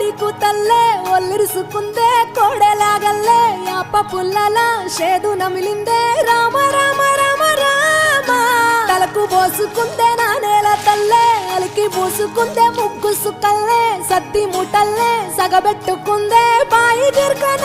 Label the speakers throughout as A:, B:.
A: కోడి తల్లే ఒల్లిరుసుకుందే కోడెలాగల్లే యాప పుల్లల షేదు నమిలిందే. రామ రామ రామ రామ. తలకు పోసుకుందే నా నేల తల్లే అలికి పూసుకుందే ముగ్గు సుక్కల్లే సత్తి ముటల్లే సగబెట్టుకుందే బాయి గిర్కన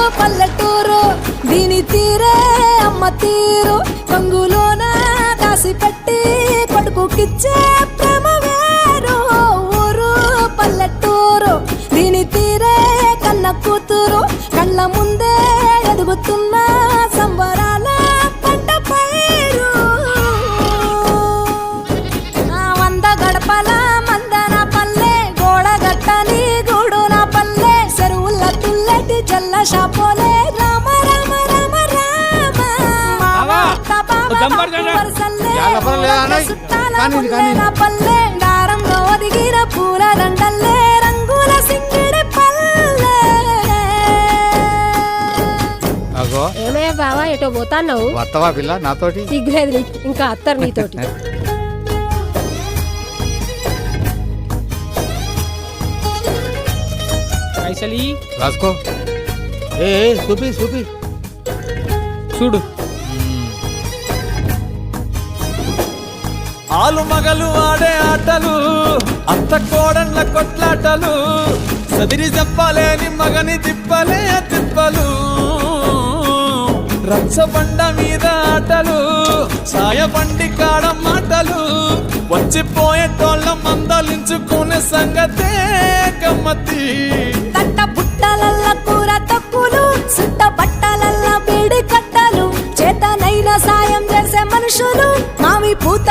A: తీరు రంగులోన దాసి పెట్టి కొడుకుకిచ్చే ప్రేమ వేరు. ఊరు పల్లెటూరు దీని తీరే కన్న కూతురు. కళ్ళ ముందే ఎదుగుతున్న సంబరాల పంట పైరు. వంద గడపల మందన పల్లె గోడ గూడున పల్లె. చెరువుల తుల్లటి జల్ల షాపోలే పల్లె దారంలో ఒదిగిన పూల దండల్లే రంగుల సింగిడి పల్లె.
B: అగో.
C: ఏమయ్య బావా ఎటో పోతాన్నావు?
B: వత్తవా పిల్ల నాతోటి?
C: సిగ్గులేదు నీకు. ఇంకా అత్తరు నీతోటి.
D: పైసలు.
B: రాసుకో. ఏ ఏ, చూపి చూపి.
D: చూడు.
E: ఆలు మగలు ఆడే ఆటలు అత్త కోడళ్ళ కొట్లాటలు సదిరి చెప్పలేని మగని తిప్పలే తిప్పలు. రచ్చబండ మీద ఆటలు సాయబండి కాడ మాటలు వచ్చిపోయేటోళ్ళ మందలించుకునే సంగతే గమ్మతి
A: తట్ట బుట్టలల్ల కూర తక్కులు సుట్ట బట్టలల్ల కట్టలు చేతనైన సాయం చేసే మనుషులు మావి పూత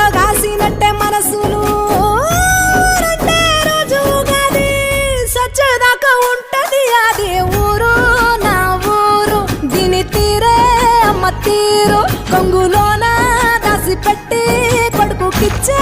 A: కొంగులోన దాసి పెట్టి కొడుకుకిచ్చే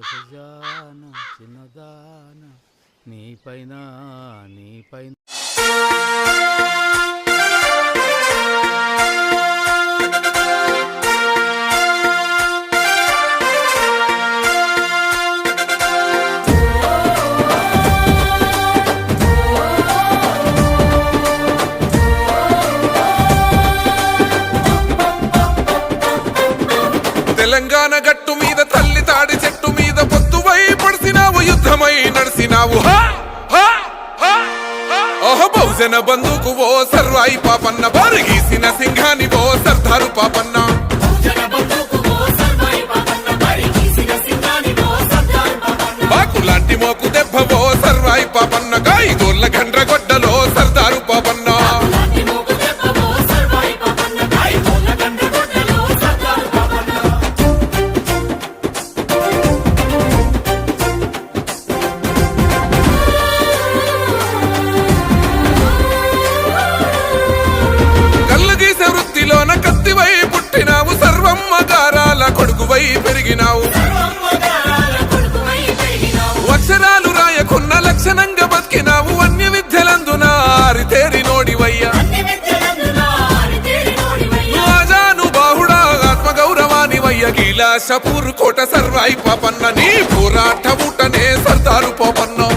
B: కాయగో చిన్నదాన నీ పైన నీ పైన
F: తెలంగాణ నడిసినావు హా! బహుజన బంధుకు ఓ సర్వాయి పాపన్న బారు గీసిన సింహాని ఓ సర్దారు పాపన్నా. వృత్తిలోన పుట్టినావు సర్వమ్మ గారాల కొడుకువై పెరిగినావు. అక్షరాలు రాయకున్న లక్షణంగా బతికినావు అన్య విద్యలందున ఆరితేరి నోడివయ్యా. ఆజాను ఆత్మ గౌరవాని వయ్య కోట సర్వాయి పాపన్న నీ పోరాట ఊటనే సర్దారు పోపన్నో.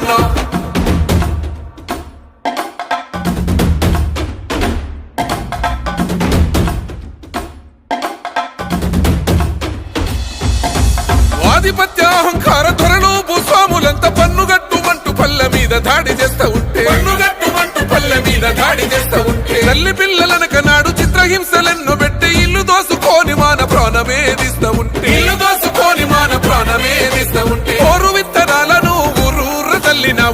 F: సర్దారు పాపన్న ఆధిపత్య అహంకార ధరలు భూస్వాములంత పన్నుగట్టుమంటూ పల్లె మీద దాడి చేస్తా ఉంటే. పన్నుగట్టుమంటూ పల్లె మీద దాడి చేస్తా ఉంటే. తల్లి పిల్లలనక నాడు చిత్రహింసలెన్నో పెట్టి ఇల్లు దోసుకొని మాన ప్రాణమేదిస్తా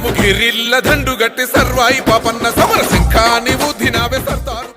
F: గిరిల్ల దండుగట్టి సర్వాయి పాపన్న సమర శంఖాని బుద్ధి నావే సర్దారు.